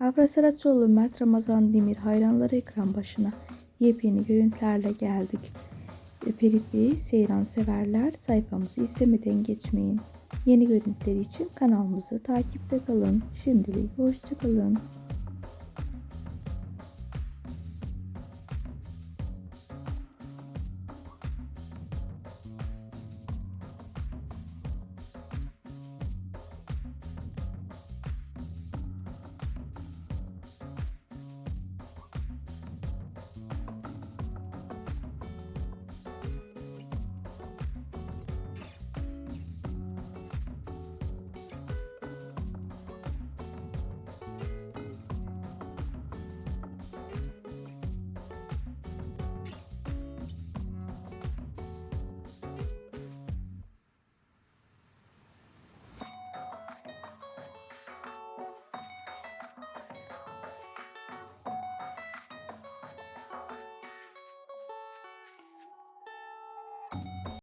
Afra Saraçoğlu, Mert Ramazan Demir hayranları ekran başına yepyeni görüntülerle geldik. E, Ferit Bey, Seyran severler sayfamızı izlemeden geçmeyin. Yeni görüntüler için kanalımızı takipte kalın. Şimdilik hoşçakalın.